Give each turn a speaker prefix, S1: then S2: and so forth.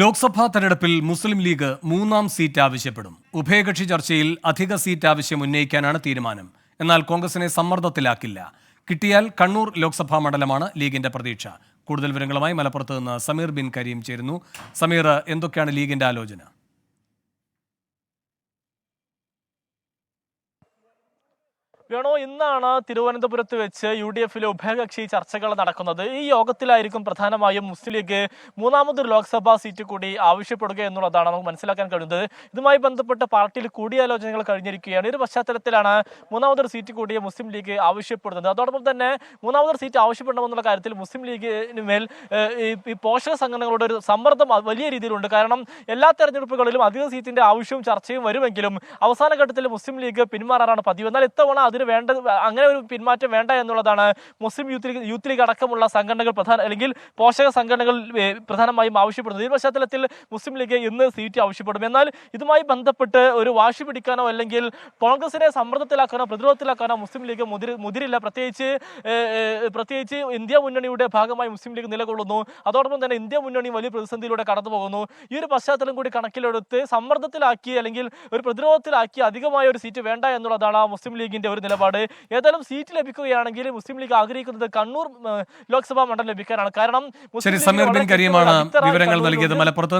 S1: ലോക്സഭാ തെരഞ്ഞെടുപ്പിൽ മുസ്ലിം ലീഗ് മൂന്നാം സീറ്റ് ആവശ്യപ്പെടും. ഉഭയകക്ഷി ചർച്ചയിൽ അധിക സീറ്റ് ആവശ്യം ഉന്നയിക്കാനാണ് തീരുമാനം. എന്നാൽ കോൺഗ്രസിനെ സമ്മർദ്ദത്തിലാക്കില്ല. കിട്ടിയാൽ കണ്ണൂർ ലോക്സഭാ മണ്ഡലമാണ് ലീഗിന്റെ പ്രതീക്ഷ. കൂടുതൽ വിവരങ്ങളുമായി മലപ്പുറത്ത് നിന്ന് സമീർ ബിൻ കരീം ചേരുന്നു. സമീർ എന്തൊക്കെയാണ് ലീഗിന്റെ ആലോചന?
S2: വേണോ? ഇന്നാണ് തിരുവനന്തപുരത്ത് വെച്ച് യു ഡി എഫിലെ ഉഭയകക്ഷി ചർച്ചകൾ നടക്കുന്നത്. ഈ യോഗത്തിലായിരിക്കും പ്രധാനമായും മുസ്ലിം ലീഗ് മൂന്നാമതൊരു ലോക്സഭാ സീറ്റ് കൂടി ആവശ്യപ്പെടുക എന്നുള്ളതാണ് നമുക്ക് മനസ്സിലാക്കാൻ കഴിയുന്നത്. ഇതുമായി ബന്ധപ്പെട്ട് പാർട്ടിയിൽ കൂടിയാലോചനകൾ കഴിഞ്ഞിരിക്കുകയാണ്. ഒരു പശ്ചാത്തലത്തിലാണ് മൂന്നാമതൊരു സീറ്റ് കൂടി മുസ്ലിം ലീഗ് ആവശ്യപ്പെടുന്നത്. അതോടൊപ്പം തന്നെ മൂന്നാമതൊരു സീറ്റ് ആവശ്യപ്പെടണമെന്നുള്ള കാര്യത്തിൽ മുസ്ലിം ലീഗിന് മേൽ ഈ പോഷക സംഘടനകളുടെ ഒരു സമ്മർദ്ദം വലിയ രീതിയിലുണ്ട്. കാരണം എല്ലാ തെരഞ്ഞെടുപ്പുകളിലും അധിക സീറ്റിന്റെ ആവശ്യവും ചർച്ചയും വരുമെങ്കിലും അവസാന ഘട്ടത്തിൽ മുസ്ലിം ലീഗ് പിന്മാറാറാണ് പതിവ്. എന്നാൽ ഇത്തവണ അതിന് വേണ്ട അങ്ങനെ ഒരു പിന്മാറ്റം വേണ്ട എന്നുള്ളതാണ് മുസ്ലിം യൂത്ത് ലീഗ് യൂത്ത് ലീഗ് അടക്കമുള്ള സംഘടനകൾ പ്രധാന അല്ലെങ്കിൽ പോഷക സംഘടനകൾ പ്രധാനമായും ആവശ്യപ്പെടുന്നത്. ഈ പശ്ചാത്തലത്തിൽ മുസ്ലിം ലീഗ് ഇന്ന് സീറ്റ് ആവശ്യപ്പെടും. എന്നാൽ ഇതുമായി ബന്ധപ്പെട്ട് ഒരു വാശി പിടിക്കാനോ അല്ലെങ്കിൽ കോൺഗ്രസിനെ സമ്മർദ്ദത്തിലാക്കാനോ പ്രതിരോധത്തിലാക്കാനോ മുസ്ലിം ലീഗ് മുതിരി മുതിരില്ല. പ്രത്യേകിച്ച് പ്രത്യേകിച്ച് ഇന്ത്യ മുന്നണിയുടെ ഭാഗമായി മുസ്ലിം ലീഗ് നിലകൊള്ളുന്നു. അതോടൊപ്പം തന്നെ ഇന്ത്യ മുന്നണി വലിയ പ്രതിസന്ധിയിലൂടെ കടന്നു പോകുന്നു. ഈ ഒരു പശ്ചാത്തലം കൂടി കണക്കിലെടുത്ത് സമ്മർദ്ദത്തിലാക്കി അല്ലെങ്കിൽ ഒരു പ്രതിരോധത്തിലാക്കി അധികമായ ഒരു സീറ്റ് വേണ്ട എന്നുള്ളതാണ് മുസ്ലിം ലീഗിന്റെ ഒരു നിലപാട്. ഏതായാലും സീറ്റ് ലഭിക്കുകയാണെങ്കിൽ മുസ്ലിം ലീഗ് ആഗ്രഹിക്കുന്നത് കണ്ണൂർ ലോക്സഭാ മണ്ഡലം ലഭിക്കാനാണ്. കാരണം
S1: ശരി സമീർ ബിൻ കരീമാണ് വിവരങ്ങൾ. നൽകിയത് മലപ്പുറത്ത്.